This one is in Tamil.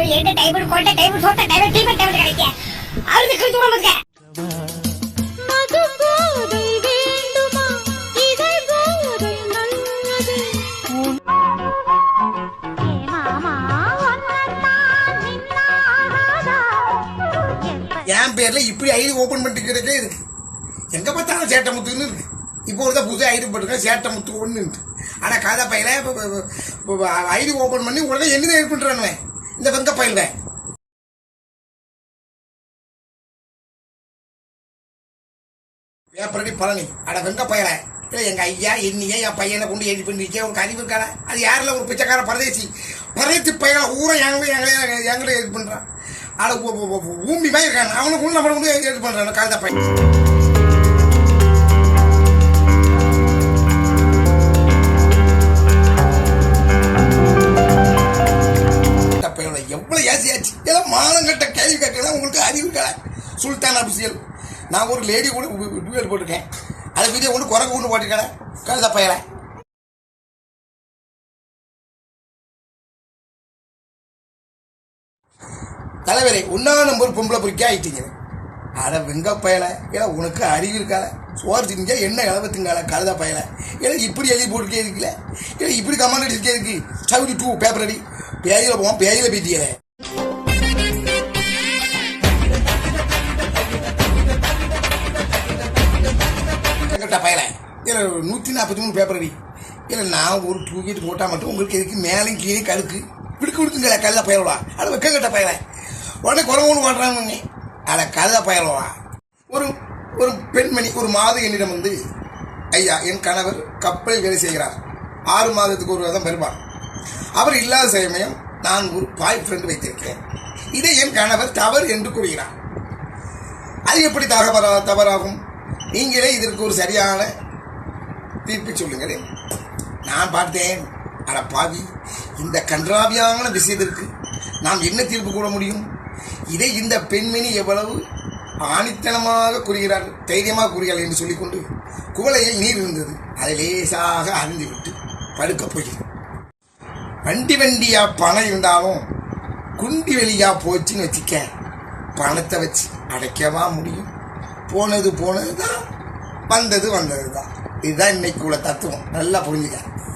இப்ப எந்த டைம் கொண்ட கிடைக்க. அவருக்கு என் பேர்ல இப்படி ஐடி ஓபன் பண்ணிக்கிறதுக்கே இருக்கு எங்க பார்த்தாலும் சேட்டை முத்துன்னு இருக்கு. இப்போ ஒரு புது ஐடி போட்டுருக்கேன் சேட்டை முத்து ஒன்று ஆனா காதா பையில ஐடி ஓபன் பண்ணி உடனே என்னதான் இது பண்றானுவன். இந்த வெங்க பையல வேப்பரடி பழனி அட வெங்க பயல இல்லை எங்க ஐயா என்னையே என் பையனை கொண்டு எழுதி பண்ணிருக்கே உனக்கு அறிவு இருக்காடா அது யாரில் ஒரு பிச்சைக்கார பரதேசி பரதேசி பையனை ஊரை எங்க எங்களே எங்களே இது பண்றான் அட ஊமி மாதிரி இருக்கான் அவனுக்கு நம்மளை கொண்டு இது பண்றான் காதா பையன் எவ்வளோ எவ்வளவு ஏசியாச்சு ஏதோ மானங்கட்ட கேள்வி கேட்கலாம் உங்களுக்கு அறிவு கலை. சுல்தான் அபிஷியல் நான் ஒரு லேடி கூட வீடியோ போட்டிருக்கேன். அதை வீடியோ கொண்டு குரங்கு கொண்டு போட்டிருக்கேன். கழுத பையலை. தலைவரே ஒன்றா நம்பர் பொம்பளை பொறுக்கே ஆயிட்டீங்க. அட வெங்க பயல. ஏன்னா உனக்கு அறிவு இருக்கால சோறு திங்க என்ன இளவத்துங்கால திங்கால கழுத பயல? ஏன்னா இப்படி எழுதி போட்டுக்கே இருக்குல்ல ஏன்னா இப்படி கமாண்ட் அடிச்சுக்கே இருக்கு சவுடி டூ பேப்பர் அடி. பேயில போவோம் பேயில பீட்டியே எங்கிட்ட பயல. இல்லை நூற்றி நாற்பத்தி மூணு பேப்பர் அடி இல்லை நான் ஒரு டூ கீட்டு போட்டால் மட்டும் உங்களுக்கு எதுக்கு? மேலும் கீழே கழுக்கு பிடிக்கு விடுக்குங்களே கல்ல பயலவா அட வெக்கங்கிட்ட பயிர உடனே குறவனு வாடுறாங்க அட கல்ல பயலவா ஒரு ஒரு பெண்மணி ஒரு மாத என்னிடம் வந்து ஐயா என் கணவர் கப்பலில் வேலை செய்கிறார். ஆறு மாதத்துக்கு ஒரு தான் வருவார். அவர் இல்லாத சமயம் நான் ஒரு பாய் ஃப்ரெண்ட் வைத்திருக்கிறேன். இதை என் கணவர் தவறு என்று கூறுகிறார். அது எப்படி தகவலா தவறாகும்? நீங்களே இதற்கு ஒரு சரியான தீர்ப்பு சொல்லுங்களேன் நான் பார்த்தேன். அட பாவி இந்த கன்றாவியான விஷயத்திற்கு நாம் என்ன தீர்ப்பு கூற முடியும்? இதை இந்த பெண்மணி எவ்வளவு ஆணித்தனமாக கூறுகிறார் தைரியமாக கூறுகிறாள் என்று சொல்லிக்கொண்டு குவளையில் நீர் இருந்தது. அதை லேசாக அறிந்துவிட்டு படுக்கப் போகிறேன். வண்டி வண்டியா பணம் இருந்தாலும் குண்டி வெளியா போச்சுன்னு வச்சுக்க பணத்தை வச்சு அடைக்கவா முடியும்? போனது போனது தான் வந்தது வந்தது தான் இதுதான் இன்னைக்கு உள்ள தத்துவம். நல்லா புரிஞ்சுக்க.